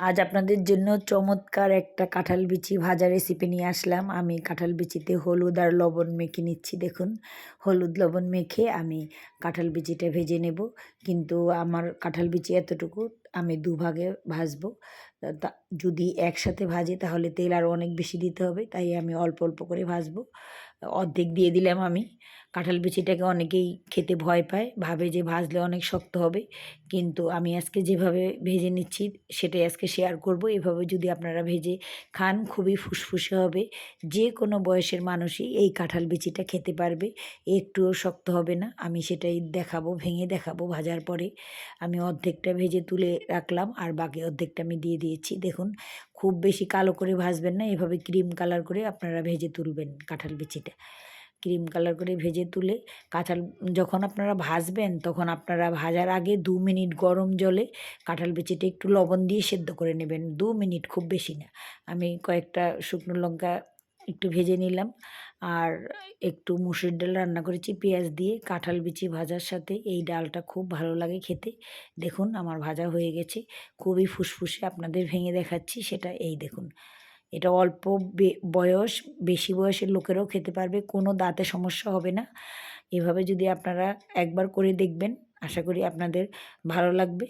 আজ আপনাদের জন্য চমৎকার একটা কাঁঠাল বিচি ভাজা রেসিপি নিয়ে আসলাম। আমি কাঁঠাল বিচিতে হলুদ আর লবণ মেখে নিচ্ছি, দেখুন। হলুদ, লবণ মেখে আমি কাঁঠাল বিচিটা ভেজে নেব। কিন্তু আমার কাঁঠাল বিচি এতটুকু আমি দুভাগে ভাজবো। যদি একসাথে ভাজে তাহলে তেল আরও অনেক বেশি দিতে হবে, তাই আমি অল্প অল্প করে ভাজবো। অর্ধেক দিয়ে দিলাম আমি। কাঁঠাল বিচিটাকে অনেকেই খেতে ভয় পায়, ভাবে যে ভাজলে অনেক শক্ত হবে। কিন্তু আমি আজকে যেভাবে ভেজে নিচ্ছি সেটাই আজকে শেয়ার করব। এভাবে যদি আপনারা ভেজে খান, খুবই ফুসফুসে হবে। যে কোনো বয়সের মানুষই এই কাঁঠাল বিচিটা খেতে পারবে, একটুও শক্ত হবে না। আমি সেটাই দেখাবো, ভেঙে দেখাবো ভাজার পরে। আমি অর্ধেকটা ভেজে তুলে রাখলাম আর বাকি অর্ধেকটা আমি দিয়ে দিয়েছি। দেখুন, খুব বেশি কালো করে ভাজবেন না, এভাবে ক্রিম কালার করে আপনারা ভেজে তুলবেন কাঁঠাল বিচিটা। ক্রিম কালার করে ভেজে তুলে কাঁঠাল, যখন আপনারা ভাজবেন তখন আপনারা ভাজার আগে দু মিনিট গরম জলে কাঁঠাল বিচিটা একটু লবণ দিয়ে সেদ্ধ করে নেবেন। দু মিনিট খুব বেশি না। আমি কয়েকটা শুকনো লঙ্কা একটু ভেজে নিলাম। আর একটু মুসুর ডাল রান্না করেছি, পেঁয়াজ দিয়ে। কাঁঠাল বিচি ভাজার সাথে এই ডালটা খুব ভালো লাগে খেতে। দেখুন আমার ভাজা হয়ে গেছে। খুবই ফুসফুসে আপনাদের ভেঙে দেখাচ্ছি, সেটা এই দেখুন। এটা অল্প বয়স, বেশি বয়সের লোকেরাও খেতে পারবে, কোনো দাঁতে সমস্যা হবে না। এভাবে যদি আপনারা একবার করে দেখবেন, আশা করি আপনাদের ভালো লাগবে।